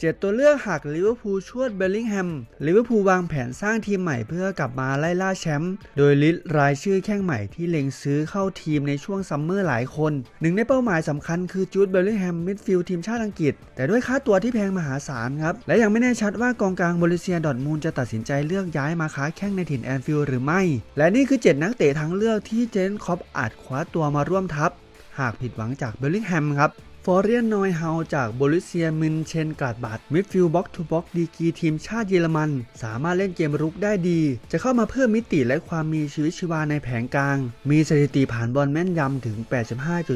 7 ตัวเลือกหากลิเวอร์พูลชวดเบลลิงแฮมลิเวอร์พูลวางแผนสร้างทีมใหม่เพื่อกลับมาไล่ล่าแชมป์โดยลิสต์รายชื่อแข้งใหม่ที่เล็งซื้อเข้าทีมในช่วงซัมเมอร์หลายคน หนึ่งในเป้าหมายสำคัญคือจูดเบลลิงแฮมมิดฟิลด์ทีมชาติอังกฤษ แต่ด้วยค่าตัวที่แพงมหาศาลครับ และยังไม่แน่ชัดว่ากองกลางบลิเซียดอทมูลจะตัดสินใจเลือกย้ายมาค้าแข้งในถิ่นแอนฟิลด์หรือไม่ และนี่คือ 7 นักเตะทางเลือกที่เจนคอปอาจคว้าตัวมาร่วมทัพ หากผิดหวังจากเบลลิงแฮมครับ ฟอร์เรียนนอยเฮาจากโบลิเซียมินเชนกาดบัตมิดฟิลบ็อกทูบ็อกดีกีทีมชาติเยอรมัน สามารถเล่นเกมรุกได้ดี จะเข้ามาเพิ่มมิติและความมีชีวิตชีวาในแผงกลาง มีสถิติผ่านบอลแม่นยำถึง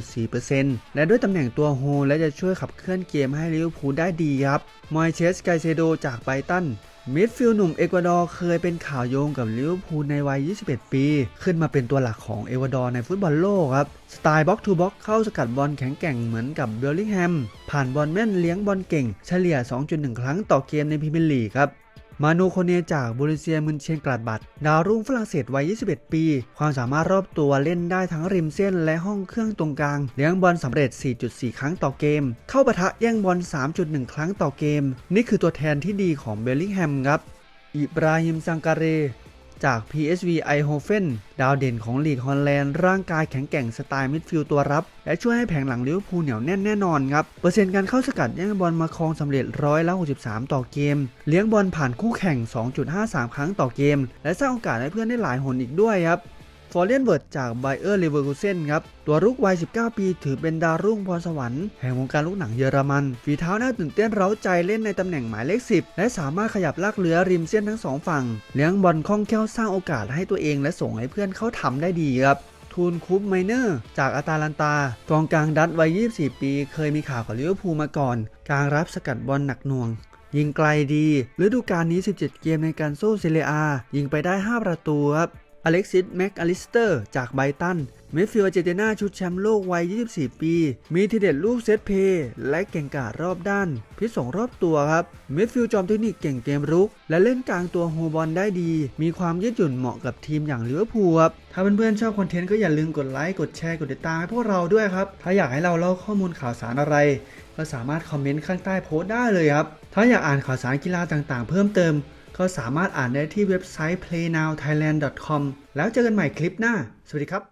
85.4%และด้วยตำแหน่งตัวโฮและจะช่วยขับเคลื่อนเกมให้ลิเวอร์พูลได้ดีครับมอยเชสไกเซโดจากไบรตัน มิดฟิลด์หนุ่มเอกวาดอร์เคยเป็นข่าวโยงกับลิเวอร์พูลในวัย 21 ปี ขึ้นมาเป็นตัวหลักของเอกวาดอร์ในฟุตบอลโลกครับ สไตล์บ็อกทูบ็อกเข้าสกัดบอลแข็งแกร่งเหมือนกับเบลลิงแฮม ผ่านบอลแม่นเลี้ยงบอลเก่ง เฉลี่ย 2.1 ครั้งต่อเกมในพรีเมียร์ลีกครับ มานูโคเนจากบูริเซียมุนเชนกลาดบัตดาวรุ่งฝรั่งเศสวัย 21 ปี ความสามารถรอบตัวเล่นได้ทั้งริมเส้นและห้องเครื่องตรงกลาง เลี้ยงบอลสำเร็จ 4.4 ครั้งต่อเกม เข้าปะทะแย่งบอล 3.1 ครั้งต่อเกม นี่คือตัวแทนที่ดีของเบลลิงแฮมครับ อิบราฮิมซังการเร จาก PSV Eindhoven ดาวเด่นของลีกฮอลแลนด์ร่างกายแข็งแกร่งสไตล์มิดฟิลด์ตัวรับ และช่วยให้แผงหลังลิเวอร์พูลเหนียวแน่นแน่นอนครับ เปอร์เซ็นต์การเข้าสกัดแย่งบอลมาครองสำเร็จร้อยละ63 ต่อเกม เลี้ยงบอลผ่านคู่แข่ง 2.53 ครั้งต่อเกม และสร้างโอกาสให้เพื่อนได้หลายหนอีกด้วยครับ ฟอร์เรนเวิร์ดจากไบเออร์เลเวอร์คูเซนครับ ตัวรุกวัย 19 ปีถือเป็นดาวรุ่งพรสวรรค์แห่งวงการลูกหนังเยอรมัน ฝีเท้าน่าตื่นเต้นเร้าใจเล่นในตำแหน่งหมายเลข 10 และสามารถขยับลากเรือริมเส้นทั้งสองฝั่ง เลี้ยงบอลคล่องแคล่วสร้างโอกาสให้ตัวเองและส่งให้เพื่อนเข้าทำได้ดีครับทูนคูปไมเนอร์จากอาตาลันตา กองกลางดัตวัย 24 ปี เคยมีข่าวกับลิเวอร์พูลมาก่อน การรับสกัดบอลหนักหน่วง ยิงไกลดีฤดูกาลนี้ 17 เกมในการโซ่เซเรียอายิงไปได้ 5 ประตูครับ อเล็กซิสแม็กอลิสเตอร์จากไบตันเมฟิลเจนตินาชุดแชมป์โลกวัย 24 ปี มีทีเด็ดลูกเซตเพย์และเก่งกาจรอบด้าน พิษสงรอบตัวครับเมฟิลจอมเทคนิคเก่งเกมรุก และเล่นกลางตัวโฮบอลได้ดี มีความยืดหยุ่นเหมาะกับทีมอย่างลิเวอร์พูลครับ ถ้าเพื่อนๆชอบคอนเทนต์ก็อย่าลืมกดไลค์ กดแชร์ กดติดตามให้พวกเราด้วยครับ ถ้าอยากให้เราเล่าข้อมูลข่าวสารอะไร ก็สามารถคอมเมนต์ข้างใต้โพสต์ได้เลยครับ ถ้าอยากอ่านข่าวสารกีฬาต่างๆ เพิ่มเติม ก็สามารถอ่านได้ที่เว็บไซต์ playnowthailand.com แล้วเจอกันใหม่คลิปหน้า สวัสดีครับ